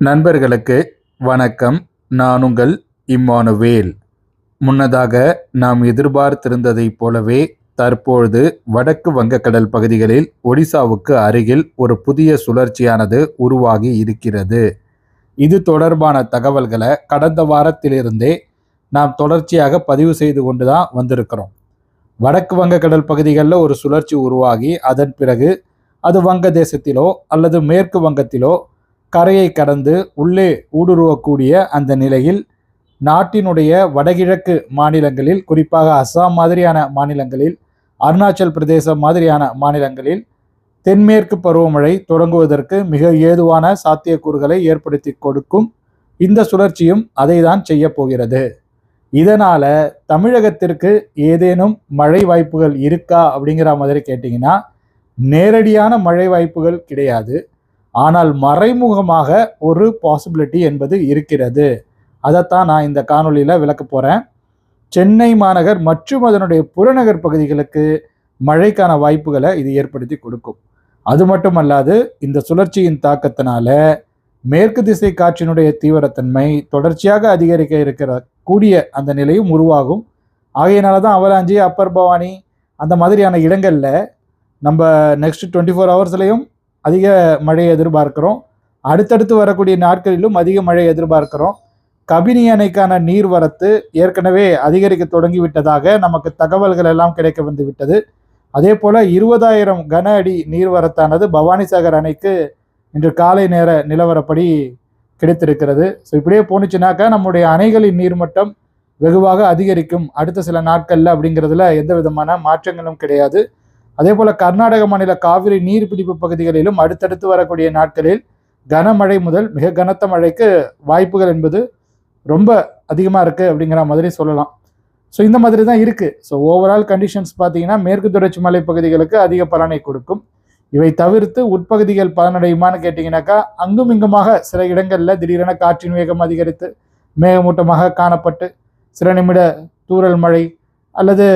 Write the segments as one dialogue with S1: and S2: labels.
S1: நண்பர்களுக்கு வணக்கம். நான் உங்கள் இம்மானுவேல். முன்னதாக நாம் எதிர்பார்த்திருந்ததைப் போலவே தற்பொழுது வடக்கு வங்கக்கடல் பகுதிகளில் ஒடிசாவுக்கு அருகில் ஒரு புதிய சுழற்சியானது உருவாகி இருக்கிறது. இது தொடர்பான தகவல்களை கடந்த வாரத்திலிருந்தே நாம் தொடர்ச்சியாக பதிவு செய்து கொண்டு தான் வந்திருக்கிறோம். வடக்கு வங்கக்கடல் பகுதிகளில் ஒரு சுழற்சி உருவாகி அதன் பிறகு அது வங்கதேசத்திலோ அல்லது மேற்கு வங்கத்திலோ கரையை கடந்து உள்ளே ஊடுருவக்கூடிய அந்த நிலையில் நாட்டினுடைய வடகிழக்கு மாநிலங்களில் குறிப்பாக அஸ்ஸாம் மாதிரியான மாநிலங்களில் அருணாச்சல் பிரதேசம் மாதிரியான மாநிலங்களில் தென்மேற்கு பருவமழை தொடங்குவதற்கு மிக ஏதுவான சாத்தியக்கூறுகளை ஏற்படுத்தி கொடுக்கும் இந்த சுழற்சியும் அதை தான் செய்ய போகிறது. இதனால தமிழகத்திற்கு ஏதேனும் மழை வாய்ப்புகள் இருக்கா அப்படிங்கிற மாதிரி கேட்டிங்கன்னா நேரடியான மழை வாய்ப்புகள் கிடையாது. ஆனால் மறைமுகமாக ஒரு பாசிபிலிட்டி என்பது இருக்கிறது. அதைத்தான் நான் இந்த காணொளியில் விளக்க போகிறேன் சென்னை மாநகர் மற்றும் அதனுடைய புறநகர் பகுதிகளுக்கு மழைக்கான வாய்ப்புகளை இது ஏற்படுத்தி கொடுக்கும். அது மட்டுமல்லாது இந்த சுழற்சியின் தாக்கத்தினால மேற்கு திசை காற்றினுடைய தீவிரத்தன்மை தொடர்ச்சியாக அதிகரிக்க இருக்கிற கூடிய அந்த நிலையும் உருவாகும். ஆகையினால தான் அவலாஞ்சி அப்பர் பவானி அந்த மாதிரியான இடங்களில் நம்ம நெக்ஸ்ட் டுவெண்ட்டி ஃபோர் ஹவர்ஸ்லையும் அதிக மழையை எதிர்பார்க்கிறோம். அடுத்தடுத்து வரக்கூடிய நாட்களிலும் அதிக மழை எதிர்பார்க்கிறோம். கபினி அணைக்கான நீர்வரத்து ஏற்கனவே அதிகரிக்க தொடங்கி விட்டதாக நமக்கு தகவல்கள் எல்லாம் கிடைக்க வந்து விட்டது அதே போல இருபதாயிரம் கன அடி நீர்வரத்தானது பவானிசாகர் அணைக்கு இன்று காலை நேர நிலவரப்படி கிடைத்திருக்கிறது. ஸோ இப்படியே போணுச்சுனாக்கா நம்முடைய அணைகளின் நீர்மட்டம் வெகுவாக அதிகரிக்கும். அடுத்த சில நாட்களில் அப்படிங்கிறதுல எந்த விதமான மாற்றங்களும் கிடையாது. அதே போல கர்நாடக மாநில காவிரி நீர்பிடிப்பு பகுதிகளிலும் அடுத்தடுத்து வரக்கூடிய நாட்களில் கனமழை முதல் மிக கனத்த மழைக்கு வாய்ப்புகள் என்பது ரொம்ப அதிகமாக இருக்குது அப்படிங்கிற மாதிரி சொல்லலாம். ஸோ இந்த மாதிரி தான் இருக்குது ஸோ ஓவரால் கண்டிஷன்ஸ் பார்த்தீங்கன்னா மேற்கு தொடர்ச்சி மலை பகுதிகளுக்கு அதிக பலனை கொடுக்கும். இவை தவிர்த்து உட்பகுதிகள் பலனடையுமான்னு கேட்டிங்கனாக்கா அங்கும் இங்குமாக சில இடங்களில் திடீரென காற்றின் வேகம் அதிகரித்து மேகமூட்டமாக காணப்பட்டு சில நிமிட தூரல் மழை அல்லது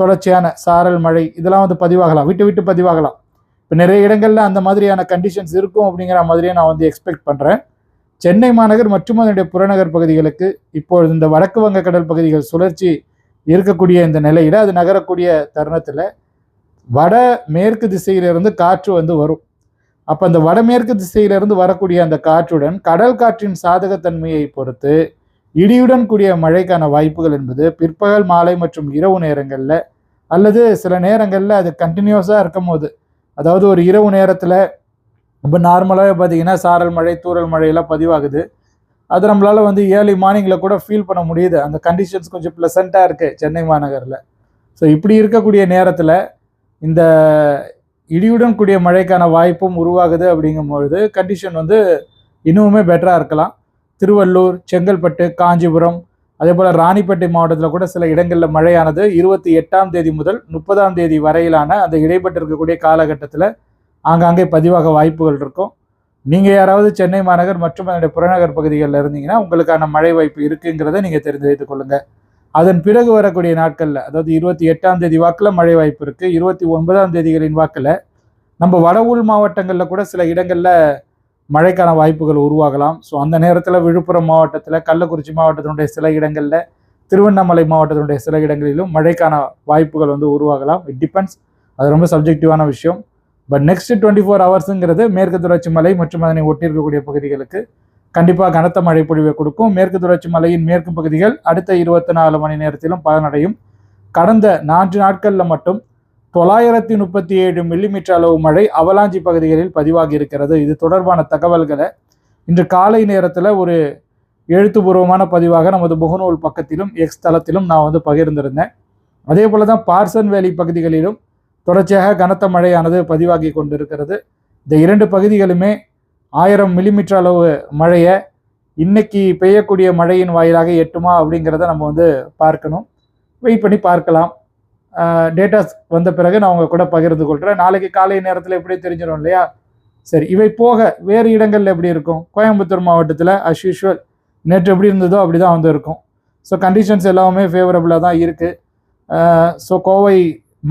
S1: தொடர்ச்சியான சாரல் மழை இதெல்லாம் வந்து பதிவாகலாம். விட்டு விட்டு பதிவாகலாம். இப்போ நிறைய இடங்களில் அந்த மாதிரியான கண்டிஷன்ஸ் இருக்கும் அப்படிங்கிற மாதிரியே நான் வந்து எக்ஸ்பெக்ட் பண்ணுறேன் சென்னை மாநகர் மற்றும் அதனுடைய புறநகர் பகுதிகளுக்கு இப்பொழுது இந்த வடக்கு வங்க கடல் பகுதிகள் சுழற்சி இருக்கக்கூடிய இந்த நிலையில் அது நகரக்கூடிய தருணத்தில் வட மேற்கு திசையிலிருந்து காற்று வந்து வரும். அப்போ அந்த வடமேற்கு திசையிலிருந்து வரக்கூடிய அந்த காற்றுடன் கடல் காற்றின் சாதகத்தன்மையை பொறுத்து இடியுடன் கூடிய மழைக்கான வாய்ப்புகள் என்பது பிற்பகல் மாலை மற்றும் இரவு நேரங்களில் அல்லது சில நேரங்களில் அது கண்டினியூஸாக இருக்கும் போது. அதாவது ஒரு இரவு நேரத்தில் இப்போ நார்மலாகவே பார்த்தீங்கன்னா சாரல் மழை தூரல் மழையெல்லாம் பதிவாகுது. அது நம்மளால் வந்து ஏர்லி மார்னிங்கில் கூட ஃபீல் பண்ண முடியுது. அந்த கண்டிஷன்ஸ் கொஞ்சம் ப்ளசண்ட்டாக இருக்குது சென்னை மாநகரில். ஸோ இப்படி இருக்கக்கூடிய நேரத்தில் இந்த இடியுடன் கூடிய மழைக்கான வாய்ப்பும் உருவாகுது அப்படிங்கும்பொழுது கண்டிஷன் வந்து இன்னுமே பெட்டராக இருக்கலாம். திருவள்ளூர் செங்கல்பட்டு காஞ்சிபுரம் அதே போல் ராணிப்பேட்டை மாவட்டத்தில் கூட சில இடங்களில் மழையானது. இருபத்தி எட்டாம் தேதி முதல் முப்பதாம் தேதி வரையிலான அந்த இடைப்பட்டு இருக்கக்கூடிய காலகட்டத்தில் ஆங்காங்கே பதிவாக வாய்ப்புகள் இருக்கும். நீங்கள் யாராவது சென்னை மாநகர் மற்றும் அதனுடைய புறநகர் பகுதிகளில் இருந்தீங்கன்னா உங்களுக்கான மழை வாய்ப்பு இருக்குங்கிறத நீங்கள் தெரிந்து வைத்துக் கொள்ளுங்கள் அதன் பிறகு வரக்கூடிய நாட்களில் அதாவது இருபத்தி எட்டாம் தேதி வாக்கில் மழை வாய்ப்பு இருக்குது இருபத்தி ஒன்பதாம் தேதிகளின் வாக்கில் நம்ம வட உள் மாவட்டங்களில் கூட சில இடங்களில் மழைக்கான வாய்ப்புகள் உருவாகலாம். ஸோ அந்த நேரத்தில் விழுப்புரம் மாவட்டத்தில் கள்ளக்குறிச்சி மாவட்டத்தினுடைய சில இடங்களில் திருவண்ணாமலை மாவட்டத்தினுடைய சில இடங்களிலும் மழைக்கான வாய்ப்புகள் வந்து உருவாகலாம். இட் டிபெண்ட்ஸ் அது ரொம்ப சப்ஜெக்டிவான விஷயம். பட் நெக்ஸ்ட் டுவெண்ட்டி ஃபோர் ஹவர்ஸுங்கிறது மேற்கு தொடர்ச்சி மலை மற்றும் அதனை ஒட்டியிருக்கக்கூடிய பகுதிகளுக்கு கண்டிப்பாக கனத்த மழை பொழிவை கொடுக்கும். மேற்கு தொடர்ச்சி மலையின் மேற்கு பகுதிகள் அடுத்த இருபத்தி நாலு மணி நேரத்திலும் பலனடையும். கடந்த நான்கு நாட்களில் மட்டும் தொள்ளாயிரத்தி முப்பத்தி ஏழு மில்லிமீட்டர் அளவு மழை அவலாஞ்சி பகுதிகளில் பதிவாகி இருக்கிறது இது தொடர்பான தகவல்களை இன்று காலை நேரத்தில் ஒரு எழுத்துப்பூர்வமான பதிவாக நமது முகநூல் பக்கத்திலும் எக்ஸ் தளத்திலும் நான் வந்து பகிர்ந்திருந்தேன். அதே போல தான் பார்சன் வேலி பகுதிகளிலும் தொடர்ச்சியாக கனத்த மழையானது பதிவாகி கொண்டிருக்கிறது. இந்த இரண்டு பகுதிகளுமே ஆயிரம் மில்லிமீட்டர் அளவு மழையை இன்னைக்கு பெய்யக்கூடிய மழையின் வாயிலாக எட்டுமா அப்படிங்கிறத நம்ம வந்து பார்க்கணும். வெயிட் பண்ணி பார்க்கலாம். டேட்டாஸ் வந்த பிறகு நான் உங்கள் கூட பகிர்ந்து கொள்கிறேன் நாளைக்கு காலை நேரத்தில் எப்படி தெரிஞ்சிடும் இல்லையா? சரி இவை போக வேறு இடங்களில் எப்படி இருக்கும்? கோயம்புத்தூர் மாவட்டத்தில் அஸ் யூஷுவல் நேற்று எப்படி இருந்ததோ அப்படி தான் வந்து இருக்கும். ஸோ கண்டிஷன்ஸ் எல்லாமே ஃபேவரபுளாக தான் இருக்குது ஸோ கோவை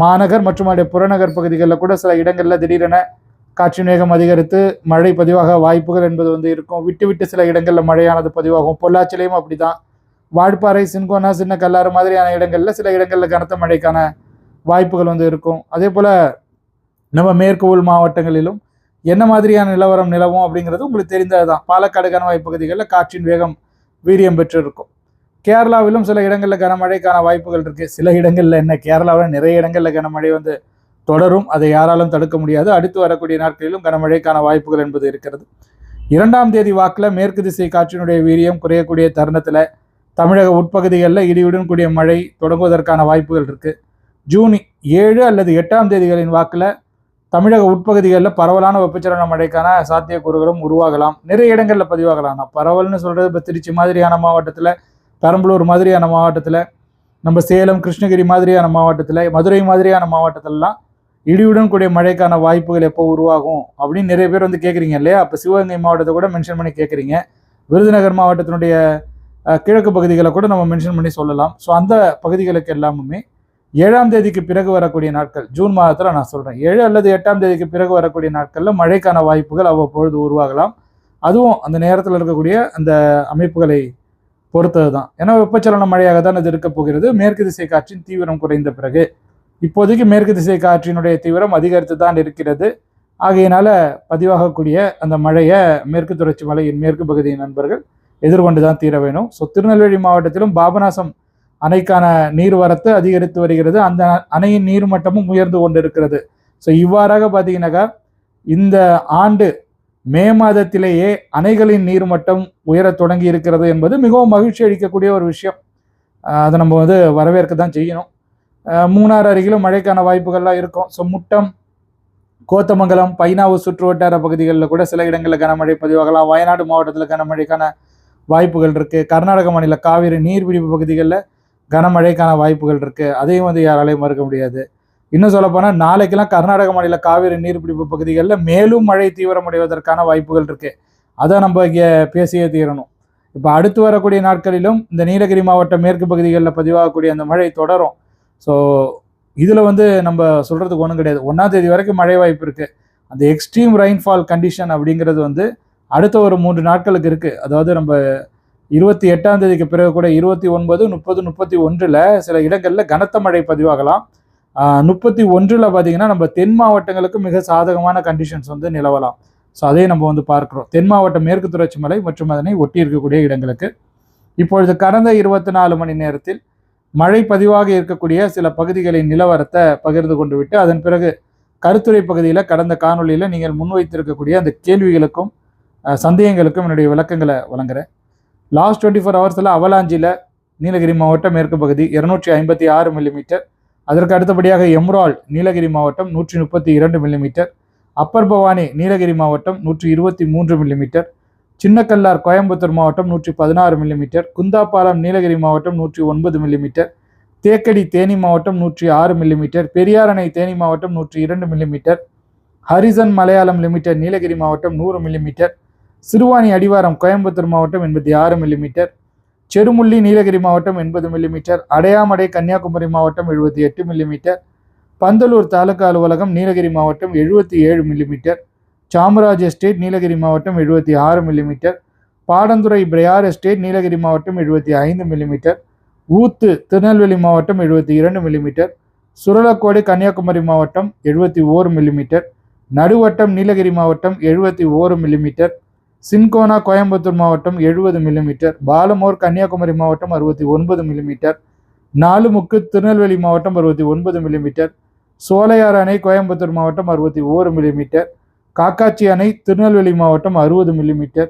S1: மாநகர் மற்றும் அதோடைய புறநகர் பகுதிகளில் கூட சில இடங்களில் திடீரென காற்று வேகம் அதிகரித்து மழை பதிவாக வாய்ப்புகள் என்பது வந்து இருக்கும். விட்டு விட்டு சில இடங்களில் மழையானது பதிவாகும். பொள்ளாச்சிலையும் அப்படி தான் வால்பாறை சின்கோனா சின்ன கல்லாறு மாதிரியான இடங்களில் சில இடங்களில் கனத்த மழைக்கான வாய்ப்புகள் வந்து இருக்கும். அதே போல் நம்ம மேற்கு உள் மாவட்டங்களிலும் என்ன மாதிரியான நிலவரம் நிலவும் அப்படிங்கிறது உங்களுக்கு தெரிந்தது தான் பாலக்காடு கனவாய் பகுதிகளில் காற்றின் வேகம் வீரியம் பெற்றிருக்கும். கேரளாவிலும் சில இடங்களில் கனமழைக்கான வாய்ப்புகள் இருக்குது சில இடங்களில் என்ன கேரளாவில் நிறைய இடங்களில் கனமழை வந்து தொடரும். அதை யாராலும் தடுக்க முடியாது. அடுத்து வரக்கூடிய நாட்களிலும் கனமழைக்கான வாய்ப்புகள் என்பது இருக்கிறது. இரண்டாம் தேதி வாக்கில் மேற்கு திசை காற்றினுடைய வீரியம் குறையக்கூடிய தருணத்தில் தமிழக உட்பகுதிகளில் இடியுடன் கூடிய மழை தொடங்குவதற்கான வாய்ப்புகள் இருக்குது ஜூன் ஏழு அல்லது எட்டாம் தேதிகளின் வாக்கில் தமிழக உட்பகுதிகளில் பரவலான வெப்பச்சலன மழைக்கான சாத்தியக்கூறுகளும் உருவாகலாம். நிறைய இடங்களில் பதிவாகலாம். நான் பரவல்னு சொல்கிறது இப்போ திருச்சி மாதிரியான மாவட்டத்தில் பெரம்பலூர் மாதிரியான மாவட்டத்தில் நம்ம சேலம் கிருஷ்ணகிரி மாதிரியான மாவட்டத்தில் மதுரை மாதிரியான மாவட்டத்திலலாம் இடியுடன் கூடிய மழைக்கான வாய்ப்புகள் எப்போ உருவாகும் அப்படின்னு நிறைய பேர் வந்து கேட்குறீங்க இல்லையா? அப்போ சிவகங்கை மாவட்டத்தை கூட மென்ஷன் பண்ணி கேட்குறீங்க விருதுநகர் மாவட்டத்தினுடைய கிழக்கு பகுதிகளை கூட நம்ம மென்ஷன் பண்ணி சொல்லலாம். ஸோ அந்த பகுதிகளுக்கு எல்லாமுமே ஏழாம் தேதிக்கு பிறகு வரக்கூடிய நாட்கள் ஜூன் மாதத்தில் நான் சொல்கிறேன் ஏழு அல்லது எட்டாம் தேதிக்கு பிறகு வரக்கூடிய நாட்களில் மழைக்கான வாய்ப்புகள் அவ்வப்பொழுது உருவாகலாம். அதுவும் அந்த நேரத்தில் இருக்கக்கூடிய அந்த அமைப்புகளை பொறுத்தது தான் ஏன்னா வெப்பச்சலன மழையாக தான் இது இருக்க போகிறது. மேற்கு திசை காற்றின் தீவிரம் குறைந்த பிறகு. இப்போதைக்கு மேற்கு திசை காற்றினுடைய தீவிரம் அதிகரித்து தான் இருக்கிறது. ஆகையினால பதிவாகக்கூடிய அந்த மழையை மேற்கு தொடர்ச்சி மலையின் மேற்கு பகுதியின் நண்பர்கள் எதிர்கொண்டு தான் தீர வேணும். ஸோ திருநெல்வேலி மாவட்டத்திலும் பாபநாசம் அணைக்கான நீர்வரத்து அதிகரித்து வருகிறது. அந்த அணையின் நீர் மட்டமும் உயர்ந்து கொண்டிருக்கிறது. ஸோ இவ்வாறாக பார்த்தீங்கன்னாக்கா இந்த ஆண்டு மே மாதத்திலேயே அணைகளின் நீர்மட்டம் உயரத் தொடங்கி இருக்கிறது என்பது மிகவும் மகிழ்ச்சி அளிக்கக்கூடிய ஒரு விஷயம். அதை நம்ம வந்து வரவேற்க தான் செய்யணும். மூணார் மூணாறு அருகிலும் மழைக்கான வாய்ப்புகள்லாம் இருக்கும். ஸோ முட்டம் கோத்தமங்கலம் பைனாவு சுற்று வட்டார பகுதிகளில் கூட சில இடங்களில் கனமழை பதிவாகலாம். வயநாடு மாவட்டத்தில் கனமழைக்கான வாய்ப்புகள் இருக்குது கர்நாடக மாநில காவிரி நீர்பிடிப்பு பகுதிகளில் கனமழைக்கான வாய்ப்புகள் இருக்குது அதையும் வந்து யாராலையும் மறுக்க முடியாது. இன்னும் சொல்லப்போனால் நாளைக்கெல்லாம் கர்நாடக மாநில காவிரி நீர்பிடிப்பு பகுதிகளில் மேலும் மழை தீவிரமடைவதற்கான வாய்ப்புகள் இருக்குது அதை நம்ம இங்கே பேசியே தீரணும். இப்போ அடுத்து வரக்கூடிய நாட்களிலும் இந்த நீலகிரி மாவட்ட மேற்கு பகுதிகளில் பதிவாகக்கூடிய அந்த மழை தொடரும். ஸோ இதில் வந்து நம்ம சொல்கிறதுக்கு ஒன்றும் கிடையாது. ஒன்றாம் தேதி வரைக்கும் மழை வாய்ப்பு இருக்குது அந்த எக்ஸ்ட்ரீம் ரெயின்ஃபால் கண்டிஷன் அப்படிங்கிறது வந்து அடுத்த ஒரு மூன்று நாட்களுக்கு இருக்குது அதாவது நம்ம இருபத்தி எட்டாம் தேதிக்கு பிறகு கூட இருபத்தி ஒன்பது முப்பது முப்பத்தி ஒன்றில் சில இடங்களில் கனத்த மழை பதிவாகலாம். முப்பத்தி ஒன்றில் பார்த்திங்கன்னா நம்ம தென் மாவட்டங்களுக்கு மிக சாதகமான கண்டிஷன்ஸ் வந்து நிலவலாம். ஸோ அதையும் நம்ம வந்து பார்க்குறோம். தென் மாவட்ட மேற்கு தொடர்ச்சி மலை மற்றும் அதனை ஒட்டி இருக்கக்கூடிய இடங்களுக்கு. இப்பொழுது கடந்த இருபத்தி நாலு மணி நேரத்தில் மழை பதிவாக இருக்கக்கூடிய சில பகுதிகளின் நிலவரத்தை பகிர்ந்து கொண்டு விட்டு அதன் பிறகு கருத்துரை பகுதியில் கடந்த காணொளியில் நீங்கள் முன்வைத்திருக்கக்கூடிய அந்த கேள்விகளுக்கும் சந்தேகங்களுக்கும் என்னுடைய விளக்கங்களை வழங்குறேன். லாஸ்ட் டுவெண்ட்டி ஃபோர் ஹவர்ஸில் அவலாஞ்சியில் நீலகிரி மாவட்டம் மேற்கு பகுதி இருநூற்றி ஐம்பத்தி ஆறு மில்லிமீட்டர் அதற்கு அடுத்தபடியாக எம்ரால் நீலகிரி மாவட்டம் நூற்றி முப்பத்தி இரண்டு மில்லிமீட்டர் அப்பர் பவானி நீலகிரி மாவட்டம் நூற்றி இருபத்தி மூன்று மில்லிமீட்டர் சின்னக்கல்லார் கோயம்புத்தூர் மாவட்டம் நூற்றி பதினாறு மில்லிமீட்டர் குந்தாப்பாலம் நீலகிரி மாவட்டம் நூற்றி ஒன்பது மில்லிமீட்டர் தேக்கடி தேனி மாவட்டம் நூற்றி ஆறு மில்லிமீட்டர் பெரியாரணை தேனி மாவட்டம் நூற்றி இரண்டு millimetre Harrison Malayalam limited Nilgiri மாவட்டம் நூறு மில்லிமீட்டர் சிறுவாணி அடிவாரம் கோயம்புத்தூர் மாவட்டம் எண்பத்தி ஆறு மில்லிமீட்டர் செருமுள்ளி நீலகிரி மாவட்டம் எண்பது மில்லிமீட்டர் அடையாமடை கன்னியாகுமரி மாவட்டம் எழுபத்தி எட்டு மில்லிமீட்டர் பந்தலூர் தாலுகா அலுவலகம் நீலகிரி மாவட்டம் எழுபத்தி ஏழு மில்லிமீட்டர் சாமராஜ் எஸ்டேட் நீலகிரி மாவட்டம் எழுபத்தி ஆறு மில்லிமீட்டர் பாடந்துறை பிரயார் எஸ்டேட் நீலகிரி மாவட்டம் எழுபத்தி ஐந்து மில்லிமீட்டர் ஊத்து திருநெல்வேலி மாவட்டம் எழுபத்தி இரண்டு மில்லிமீட்டர் சுரலக்கோடு கன்னியாகுமரி மாவட்டம் எழுபத்தி ஓரு மில்லிமீட்டர் நடுவட்டம் நீலகிரி மாவட்டம் எழுபத்தி ஓரு மில்லிமீட்டர் சின்கோனா கோயம்புத்தூர் மாவட்டம் எழுபது மில்லிமீட்டர் பாலமோர் கன்னியாகுமரி மாவட்டம் அறுபத்தி ஒன்பது மில்லிமீட்டர் நாலுமுக்கு திருநெல்வேலி மாவட்டம் அறுபத்தி ஒன்பது மில்லிமீட்டர் சோலையார் அணை கோயம்புத்தூர் மாவட்டம் அறுபத்தி ஓரு மில்லிமீட்டர் காக்காட்சி அணை திருநெல்வேலி மாவட்டம் அறுபது மில்லிமீட்டர்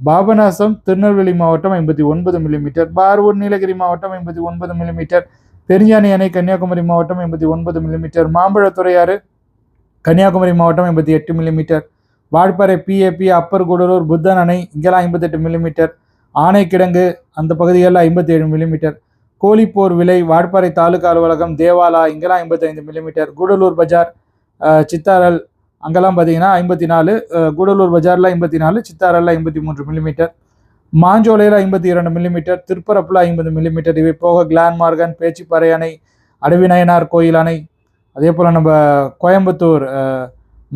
S1: பாபநாசம் திருநெல்வேலி மாவட்டம் ஐம்பத்தி ஒன்பது மில்லிமீட்டர் பார்வூர் நீலகிரி மாவட்டம் ஐம்பத்தி ஒன்பது மில்லிமீட்டர் பெருஞ்சாணி அணை கன்னியாகுமரி மாவட்டம் ஐம்பத்தி ஒன்பது மில்லிமீட்டர் மாம்பழத்துறையாறு கன்னியாகுமரி மாவட்டம் ஐம்பத்தி எட்டு millimetre Valparai PAP upper Gudalur Puthan அணை இங்கெல்லாம் ஐம்பத்தெட்டு மில்லிமீட்டர் ஆனைக்கிடங்கு அந்த பகுதிகளில் ஐம்பத்தி ஏழு மில்லிமீட்டர் கோழிப்போர் விலை வால்பாறை தாலுகா அலுவலகம் தேவாலா இங்கெல்லாம் ஐம்பத்தைந்து மில்லிமீட்டர் கூடலூர் பஜார் சித்தாரல் அங்கெல்லாம் பார்த்தீங்கன்னா ஐம்பத்தி நாலு கூடலூர் பஜாரில் ஐம்பத்தி நாலு சித்தாரலில் ஐம்பத்தி மூன்று மில்லிமீட்டர் மாஞ்சோலையில் ஐம்பத்தி இரண்டு மில்லிமீட்டர் திருப்பரப்பில் ஐம்பது மில்லிமீட்டர் இவை போக கிளான்மார்கன் பேச்சிப்பாறை அணை அடவிநயனார் கோயில் அணை. அதே போல் நம்ம கோயம்புத்தூர்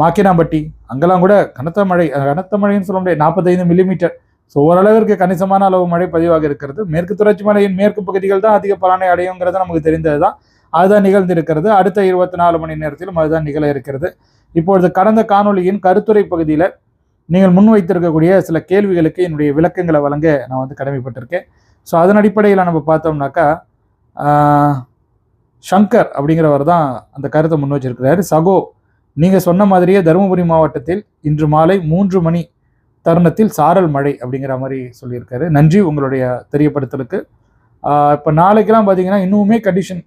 S1: மாக்கினாம்பட்டி அங்கெல்லாம் கூட கனத்த மழை கனத்த மழைன்னு சொல்ல முடியாது நாற்பத்தைந்து மில்லிமீட்டர் ஸோ ஓரளவிற்கு கணிசமான அளவு மழை பதிவாக இருக்கிறது. மேற்கு தொடர்ச்சி மலையின் மேற்கு பகுதிகள் தான் அதிக பலனை அடையுங்கிறது நமக்கு தெரிந்தது தான் அதுதான் நிகழ்ந்திருக்கிறது. அடுத்த இருபத்தி நாலு மணி நேரத்திலும் அதுதான் நிகழ இருக்கிறது. இப்பொழுது கடந்த காணொளியின் கருத்துரை பகுதியில் நீங்கள் முன்வைத்திருக்கக்கூடிய சில கேள்விகளுக்கு என்னுடைய விளக்கங்களை வழங்க நான் வந்து கடமைப்பட்டிருக்கேன். ஸோ அதன் அடிப்படையில் நம்ம பார்த்தோம்னாக்கா சங்கர் அப்படிங்கிறவர் தான் அந்த கருத்தை முன் வச்சிருக்கிறாரு. சகோ நீங்கள் சொன்ன மாதிரியே தருமபுரி மாவட்டத்தில் இன்று மாலை மூன்று மணி தருணத்தில் சாரல் மழை அப்படிங்கிற மாதிரி சொல்லியிருக்காரு. நன்றி உங்களுடைய தெரியப்படுத்தலுக்கு. இப்போ நாளைக்கெல்லாம் பார்த்தீங்கன்னா இன்னுமே கண்டிஷன்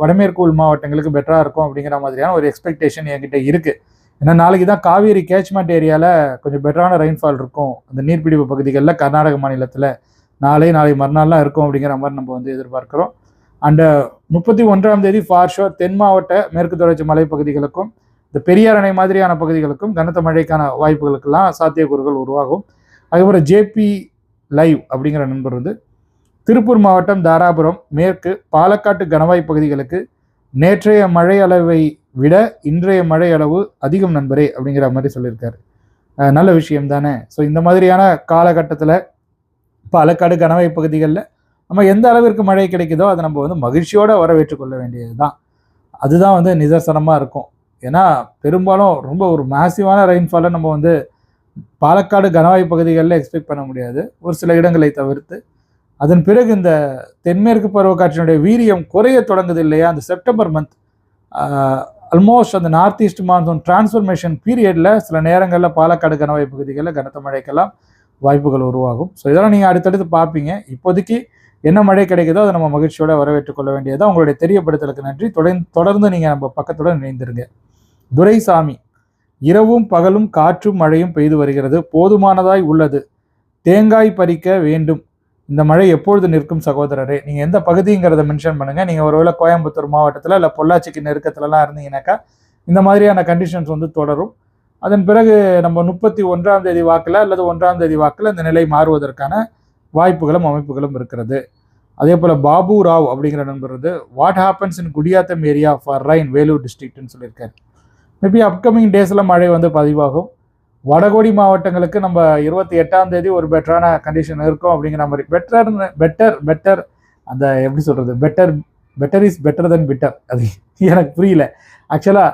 S1: வடமேற்கு உள் மாவட்டங்களுக்கு பெட்டராக இருக்கும் அப்படிங்கிற மாதிரியான ஒரு எக்ஸ்பெக்டேஷன் என்கிட்ட இருக்குது ஏன்னா நாளைக்கு தான் காவேரி கேட்ச்மெண்ட் ஏரியாவில் கொஞ்சம் பெட்டரான ரெயின்ஃபால் இருக்கும். அந்த நீர்பிடிப்பு பகுதிகளில் கர்நாடக மாநிலத்தில் நாளை நாளை மறுநாள்லாம் இருக்கும் அப்படிங்கிற மாதிரி நம்ம வந்து எதிர்பார்க்குறோம். அண்டு முப்பத்தி ஒன்றாம் தேதி ஃபார் ஷோர் தென் மாவட்ட மேற்கு தொடர்ச்சி மலைப்பகுதிகளுக்கும் இந்த பெரியார் அணை மாதிரியான பகுதிகளுக்கும் கனத்த மழைக்கான வாய்ப்புகளுக்கெல்லாம் சாத்தியக்கூறுகள் உருவாகும். அதுக்கப்புறம் ஜேபி லைவ் அப்படிங்கிற நண்பர் வந்து திருப்பூர் மாவட்டம் தாராபுரம் மேற்கு பாலக்காட்டு கனவாய் பகுதிகளுக்கு நேற்றைய மழை அளவை விட இன்றைய மழை அளவு அதிகம் நண்பரே அப்படிங்கிற மாதிரி சொல்லியிருக்காரு. நல்ல விஷயம் தானே. ஸோ இந்த மாதிரியான காலகட்டத்தில் பாலக்காடு கணவாய் பகுதிகளில் நம்ம எந்த அளவிற்கு மழை கிடைக்குதோ அதை நம்ம வந்து மகிழ்ச்சியோடு வரவேற்றுக்கொள்ள வேண்டியது தான் அதுதான் வந்து நிதர்சனமாக இருக்கும். ஏன்னா பெரும்பாலும் ரொம்ப ஒரு மேசிவான ரெயின்ஃபாலை நம்ம வந்து பாலக்காடு கனவாய் பகுதிகளில் எக்ஸ்பெக்ட் பண்ண முடியாது. ஒரு சில இடங்களை தவிர்த்து. அதன் பிறகு இந்த தென்மேற்கு பருவக்காற்றினுடைய வீரியம் குறைய தொடங்குது இல்லையா? அந்த செப்டம்பர் மந்த் ஆல்மோஸ்ட் அந்த நார்த் ஈஸ்ட் மான்சூன் டிரான்ஸ்ஃபர்மேஷன் பீரியடில் சில நேரங்களில் பாலக்காடு கணவாய் பகுதிகளில் கனத்த மழைக்கெல்லாம் வாய்ப்புகள் உருவாகும். ஸோ இதெல்லாம் நீங்கள் அடுத்தடுத்து பார்ப்பீங்க. இப்போதைக்கு என்ன மழை கிடைக்குதோ அதை நம்ம மகிழ்ச்சியோட வரவேற்றுக் கொள்ள வேண்டியது உங்களுடைய தெரியப்படுத்தலுக்கு நன்றி. தொடர்ந்து தொடர்ந்து நீங்கள் நம்ம பக்கத்துடன் இணைந்திருங்க. துரைசாமி இரவும் பகலும் காற்றும் மழையும் பெய்து வருகிறது. போதுமானதாய் உள்ளது. தேங்காய் பறிக்க வேண்டும். இந்த மழை எப்பொழுது நிற்கும் சகோதரரே? நீங்கள் எந்த பகுதிங்கிறத மென்ஷன் பண்ணுங்கள் நீங்கள் ஒருவேளை கோயம்புத்தூர் மாவட்டத்தில் இல்லை பொள்ளாச்சிக்கு நெருக்கத்துலலாம் இருந்தீங்கன்னாக்கா இந்த மாதிரியான கண்டிஷன்ஸ் வந்து தொடரும். அதன் பிறகு நம்ம முப்பத்தி ஒன்றாம் தேதி வாக்கில் அல்லது ஒன்றாம் தேதி வாக்கில் இந்த நிலை மாறுவதற்கான வாய்ப்புகளும் அமைப்புகளும் இருக்கிறது. அதே போல் பாபு ராவ் அப்படிங்கிற நண்பர் வந்து what happens in Gudiyatham area for rain Vellore டிஸ்ட்ரிக்ட்னு சொல்லியிருக்காரு. மேபி அப்கமிங் டேஸில் மழை வந்து பதிவாகும். வடகோடி மாவட்டங்களுக்கு நம்ம இருபத்தி எட்டாம் தேதி ஒரு பெட்டரான கண்டிஷன் இருக்கும் அப்படிங்கிற மாதிரி. பெட்டர் பெட்டர் பெட்டர் அந்த எப்படி சொல்கிறது better better is better then better அது எனக்கு புரியல. ஆக்சுவலாக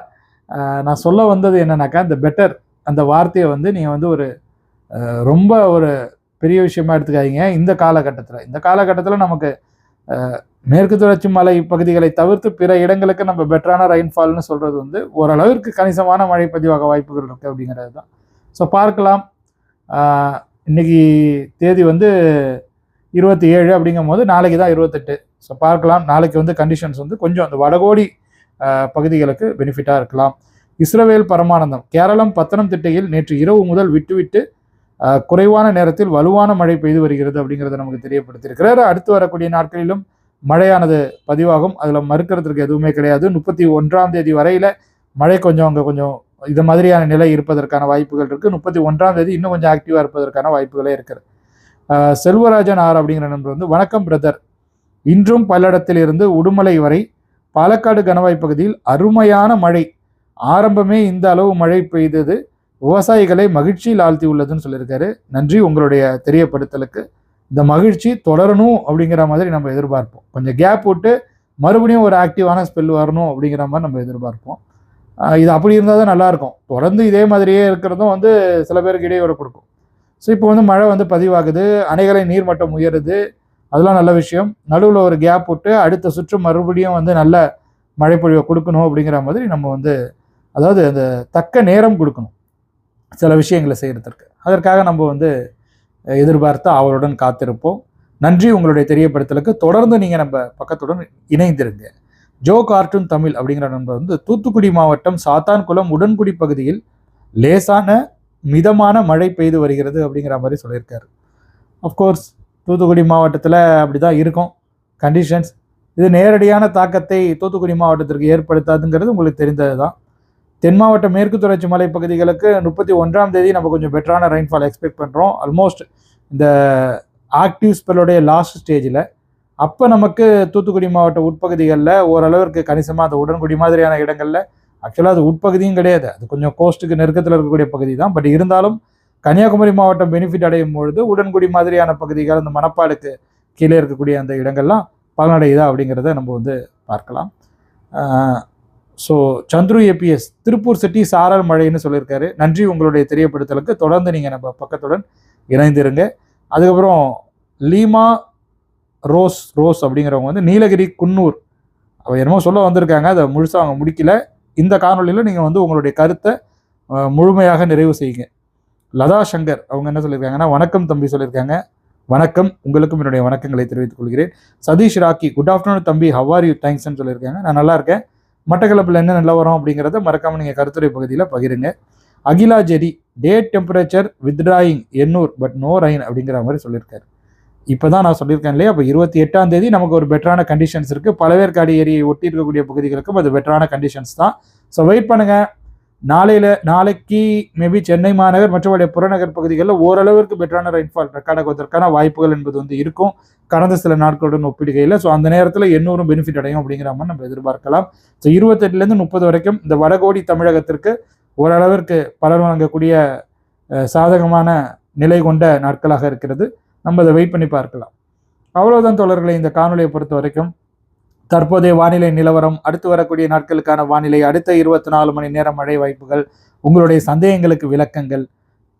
S1: நான் சொல்ல வந்தது என்னன்னாக்கா இந்த பெட்டர் அந்த வார்த்தையை வந்து நீங்கள் வந்து ஒரு ரொம்ப ஒரு பெரிய விஷயமா எடுத்துக்காதீங்க. இந்த காலகட்டத்தில். இந்த காலகட்டத்தில் நமக்கு மேற்கு தொடர்ச்சி மலை பகுதிகளை தவிர்த்து பிற இடங்களுக்கு நம்ம பெட்டரான ரெயின்ஃபால்னு சொல்கிறது வந்து ஓரளவிற்கு கணிசமான மழை பதிவாக வாய்ப்புகள் இருக்குது அப்படிங்கிறது தான். ஸோ பார்க்கலாம். இன்னைக்கு தேதி வந்து இருபத்தி ஏழு அப்படிங்கும் போது நாளைக்கு தான் இருபத்தெட்டு. ஸோ பார்க்கலாம். நாளைக்கு வந்து கண்டிஷன்ஸ் வந்து கொஞ்சம் அந்த வடகோடி பகுதிகளுக்கு பெனிஃபிட்டாக இருக்கலாம். இஸ்ரவேல் பரமானந்தம் கேரளம் பத்தனம்திட்டையில் நேற்று இரவு முதல் விட்டுவிட்டு குறைவான நேரத்தில் வலுவான மழை பெய்து வருகிறது அப்படிங்கிறத நமக்கு தெரியப்படுத்தியிருக்கிறார். அடுத்து வரக்கூடிய நாட்களிலும் மழையானது பதிவாகும். அதில் மறுக்கிறதுக்கு எதுவுமே கிடையாது. முப்பத்தி ஒன்றாம் தேதி வரையில் மழை கொஞ்சம் அங்கே கொஞ்சம் இது மாதிரியான நிலை இருப்பதற்கான வாய்ப்புகள் இருக்குது முப்பத்தி ஒன்றாம் தேதி இன்னும் கொஞ்சம் ஆக்டிவாக இருப்பதற்கான வாய்ப்புகளே இருக்குது செல்வராஜன் ஆர் அப்படிங்கிற நண்பர் வந்து வணக்கம் பிரதர் இன்றும் பல்லடத்தில் இருந்து உடுமலை வரை பாலக்காடு கணவாய் பகுதியில் அருமையான மழை. ஆரம்பமே இந்த அளவு மழை பெய்தது. விவசாயிகளை மகிழ்ச்சியில் ஆழ்த்தி உள்ளதுன்னு சொல்லியிருக்காரு. நன்றி உங்களுடைய தெரியப்படுத்தலுக்கு. இந்த மகிழ்ச்சி தொடரணும் அப்படிங்கிற மாதிரி நம்ம எதிர்பார்ப்போம். கொஞ்சம் கேப் விட்டு மறுபடியும் ஒரு ஆக்டிவான ஸ்பெல் வரணும் அப்படிங்கிற மாதிரி நம்ம எதிர்பார்ப்போம். இது அப்படி இருந்தால் தான் நல்லாயிருக்கும். தொடர்ந்து இதே மாதிரியே இருக்கிறதும் வந்து சில பேருக்கு இடையூறு கொடுக்கும். ஸோ இப்போ வந்து மழை வந்து பதிவாகுது. அணைகளை நீர்மட்டம் உயருது. அதெல்லாம் நல்ல விஷயம். நடுவில் ஒரு கேப் விட்டு அடுத்த சுற்று மறுபடியும் வந்து நல்ல மழைப்பொழிவை கொடுக்கணும் அப்படிங்கிற மாதிரி நம்ம வந்து அதாவது அந்த தக்க நேரம் கொடுக்கணும். சில விஷயங்களை செய்கிறதற்கு அதற்காக நம்ம வந்து எதிர்பார்த்து அவளுடன் காத்திருப்போம். நன்றி உங்களுடைய தெரியப்படுத்தலுக்கு. தொடர்ந்து நீங்கள் நம்ம பக்கத்துடன் இணைந்திருங்க. ஜோ கார்ட்டூன் தமிழ் அப்படிங்கிற நண்பர் வந்து தூத்துக்குடி மாவட்டம் சாத்தான்குளம் உடன்குடி பகுதியில் லேசான மிதமான மழை பெய்து வருகிறது அப்படிங்கிற மாதிரி சொல்லியிருக்காரு. அஃப்கோர்ஸ் தூத்துக்குடி மாவட்டத்தில் அப்படி தான் இருக்கும். கண்டிஷன்ஸ் இது நேரடியான தாக்கத்தை தூத்துக்குடி மாவட்டத்திற்கு ஏற்படுத்தாதுங்கிறது உங்களுக்கு தெரிந்தது தான் தென் மாவட்ட மேற்கு தொடர்ச்சி மலை பகுதிகளுக்கு முப்பத்தி ஒன்றாம் தேதி நம்ம கொஞ்சம் பெட்டரான ரெயின்ஃபால் எக்ஸ்பெக்ட் பண்ணுறோம் ஆல்மோஸ்ட் இந்த ஆக்டிவ் ஸ்பெல்லுடைய லாஸ்ட் ஸ்டேஜில் அப்போ நமக்கு தூத்துக்குடி மாவட்ட உட்பகுதிகளில் ஓரளவிற்கு கணிசமாக அந்த உடன்குடி மாதிரியான இடங்களில் ஆக்சுவலாக அது உட்பகுதியும் கிடையாது. அது கொஞ்சம் கோஸ்ட்டுக்கு நெருக்கத்தில் இருக்கக்கூடிய பகுதி தான். பட் இருந்தாலும் கன்னியாகுமரி மாவட்டம் பெனிஃபிட் அடையும் பொழுது உடன்குடி மாதிரியான பகுதிகள் அந்த மணப்பாடுக்கு கீழே இருக்கக்கூடிய அந்த இடங்கள்லாம் பலனடையுதா அப்படிங்கிறத நம்ம வந்து பார்க்கலாம். So Chandru APS Tiruppur city சாரல் மழைன்னு சொல்லியிருக்காரு. நன்றி உங்களுடைய தெரியப்படுத்தலுக்கு. தொடர்ந்து நீங்கள் நம்ம பக்கத்துடன் இணைந்திருங்க. அதுக்கப்புறம் லீமா ரோஸ் ரோஸ் அப்படிங்கிறவங்க வந்து நீலகிரி குன்னூர். அவள் என்னமோ சொல்ல வந்திருக்காங்க. அதை முழுசாக அவங்க முடிக்கல. இந்த காணொலியில் நீங்கள் வந்து உங்களுடைய கருத்தை முழுமையாக நிறைவு செய்யுங்க. லதா சங்கர் அவங்க என்ன சொல்லியிருக்காங்கன்னா வணக்கம் தம்பி சொல்லியிருக்காங்க. வணக்கம். உங்களுக்கும் என்னுடைய வணக்கங்களை தெரிவித்துக் கொள்கிறேன். சதீஷ் ராக்கி குட் ஆஃப்டர்நூன் தம்பி ஹவ் ஆர் யூ தேங்க்ஸ்ன்னு சொல்லியிருக்காங்க. நான் நல்லா இருக்கேன். மட்டக்களப்பில் என்ன நிலவரம் அப்படிங்கிறத மறக்காமல் நீங்கள் கருத்துரை பகுதியில் பகிருங்க. Akila Jerry that temperature withdrawing Ennore but no rain அப்படிங்கிற மாதிரி சொல்லியிருக்காரு. இப்போ தான் நான் சொல்லியிருக்கேன் இல்லையா? அப்போ இருபத்தி எட்டாம் தேதி நமக்கு ஒரு பெட்டரான கண்டிஷன்ஸ் இருக்குது பழவேற்காடு ஏரியை ஒட்டி இருக்கக்கூடிய பகுதிகளுக்கும் அது பெட்டரான கண்டிஷன்ஸ் தான். ஸோ வெயிட் பண்ணுங்கள் நாளையில் நாளைக்கு மேபி சென்னை மாநகர் மற்றபடி புறநகர் பகுதிகளில் ஓரளவிற்கு பெட்டரான ரெயின்ஃபால் ரெக்கார்ட் ஆகுவதற்கான வாய்ப்புகள் என்பது வந்து இருக்கும். கடந்த சில நாட்களுடன் ஒப்பிடுகையில் ஸோ அந்த நேரத்தில் எண்ணூறும் பெனிஃபிட் அடையும் அப்படிங்கிற மாதிரி நம்ம எதிர்பார்க்கலாம். ஸோ இருபத்தெட்டுலேருந்து முப்பது வரைக்கும் இந்த வடகோடி தமிழகத்திற்கு ஓரளவிற்கு பலர் வழங்கக்கூடிய சாதகமான நிலை கொண்ட நாட்களாக இருக்கிறது. நம்ம அதை வெயிட் பண்ணி பார்க்கலாம். அவ்வளோதான் தொடர்களை இந்த காணொலியை பொறுத்த வரைக்கும். தற்போதைய வானிலை நிலவரம் அடுத்து வரக்கூடிய நாட்களுக்கான வானிலை அடுத்த இருபத்தி நாலு மணி நேர மழை வாய்ப்புகள் உங்களுடைய சந்தேகங்களுக்கு விளக்கங்கள்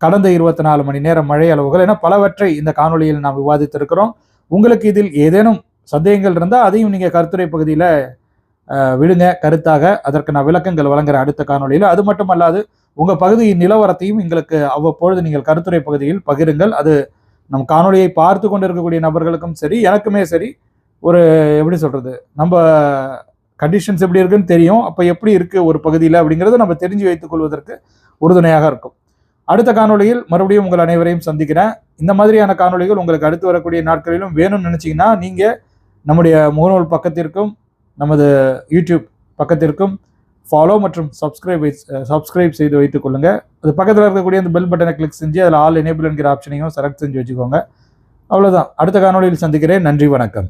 S1: கடந்த இருபத்தி நாலு மணி நேர மழை அளவுகள் என பலவற்றை இந்த காணொளியில் நாம் விவாதித்திருக்கிறோம். உங்களுக்கு இதில் ஏதேனும் சந்தேகங்கள் இருந்தால் அதையும் நீங்கள் கருத்துரை பகுதியில் விடுங்க. கருத்தாக அதற்கு நான் விளக்கங்கள் வழங்குறேன் அடுத்த காணொளியில். அது மட்டும் அல்லாது உங்கள் பகுதியின் நிலவரத்தையும் எங்களுக்கு அவ்வப்பொழுது நீங்கள் கருத்துரை பகுதியில் பகிருங்கள். அது நம் காணொலியை பார்த்து கொண்டு இருக்கக்கூடிய நபர்களுக்கும் சரி எனக்குமே சரி. ஒரு எப்படி சொல்கிறது நம்ம கண்டிஷன்ஸ் எப்படி இருக்குன்னு தெரியும். அப்போ எப்படி இருக்குது ஒரு பகுதியில் அப்படிங்கிறத நம்ம தெரிஞ்சு வைத்துக் கொள்வதற்கு உறுதுணையாக இருக்கும். அடுத்த காணொளியில் மறுபடியும் உங்கள் அனைவரையும் சந்திக்கிறேன். இந்த மாதிரியான காணொளிகள் உங்களுக்கு அடுத்து வரக்கூடிய நாட்களிலும் வேணும்னு நினச்சிங்கன்னா நீங்கள் நம்முடைய முகநூல் பக்கத்திற்கும் நமது யூடியூப் பக்கத்திற்கும் ஃபாலோ மற்றும் சப்ஸ்கிரைப் சப்ஸ்கிரைப் செய்து வைத்துக் கொள்ளுங்க. அது பக்கத்தில் இருக்கக்கூடிய அந்த பெல் பட்டனை கிளிக் செஞ்சு அதில் ஆல் எனேபிள் என்கிற ஆப்ஷனையும் செலக்ட் செஞ்சு வச்சுக்கோங்க. அவ்வளோதான் அடுத்த காணொளியில் சந்திக்கிறேன். நன்றி வணக்கம்.